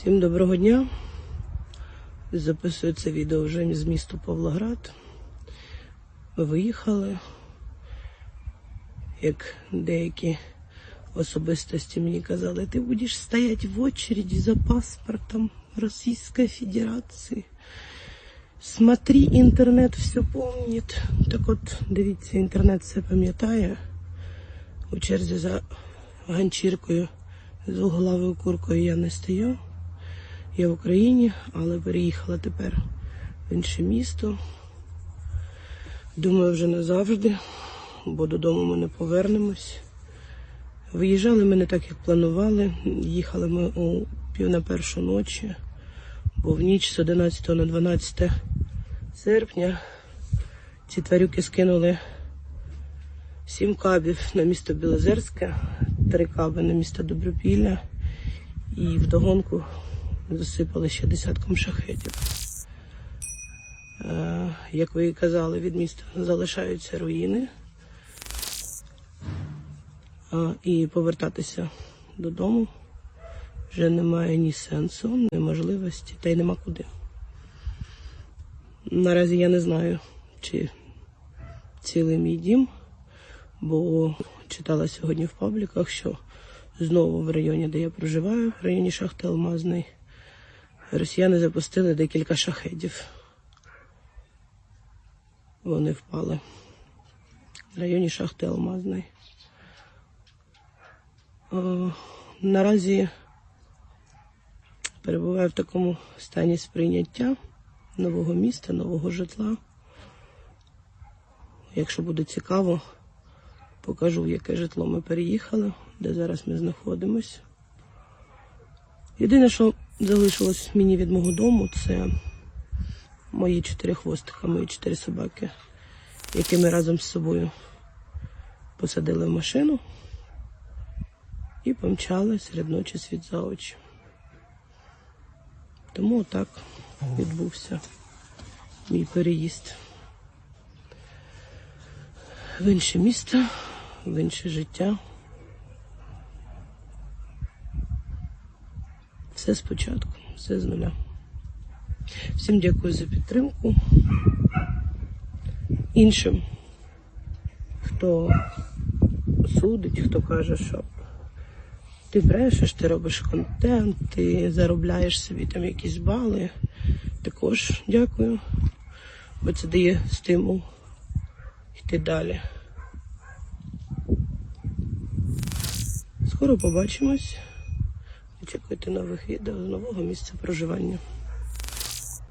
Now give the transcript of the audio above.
Всім доброго дня. Записую це відео вже з міста Павлоград. Ми виїхали, як деякі особистості мені казали, ти будеш стояти в очереді за паспортом Російської Федерації. Смотри, інтернет все помнить. Так от, дивіться, інтернет все пам'ятає. У черзі за ганчіркою з угловою куркою я не стою. Я в Україні, але переїхала тепер в інше місто. Думаю, вже назавжди, бо додому ми не повернемось. Виїжджали ми не так, як планували. Їхали ми у пів на першу ночі, бо в ніч з 11 на 12 серпня ці тварюки скинули сім кабів на місто Білозерське, три каби на місто Добропілля і вдогонку засипали ще десятком шахетів. Е, Як ви і казали, від міста залишаються руїни. І повертатися додому вже немає ні сенсу, ні можливості, та й нема куди. Наразі я не знаю, чи цілий мій дім, бо читала сьогодні в пабліках, що знову в районі, де я проживаю, в районі шахти Алмазний, росіяни запустили декілька шахедів. Вони впали в районі шахти Алмазний. Е, Наразі перебуваю в такому стані сприйняття нового міста, нового житла. Якщо буде цікаво, покажу, в яке житло ми переїхали, де зараз ми знаходимося. Єдине, що залишилось мені від мого дому, це мої чотири хвостика, мої чотири собаки, які ми разом з собою посадили в машину і помчали серед ночі світ за очі. Тому так відбувся мій переїзд в інше місто, в інше життя. Все спочатку, все з нуля. Всім дякую за підтримку. Іншим, хто судить, хто каже, що ти брешеш, ти робиш контент, ти заробляєш собі там якісь бали. Також дякую, бо це дає стимул йти далі. Скоро побачимось. Очікуйте нових відео з нового місця проживання.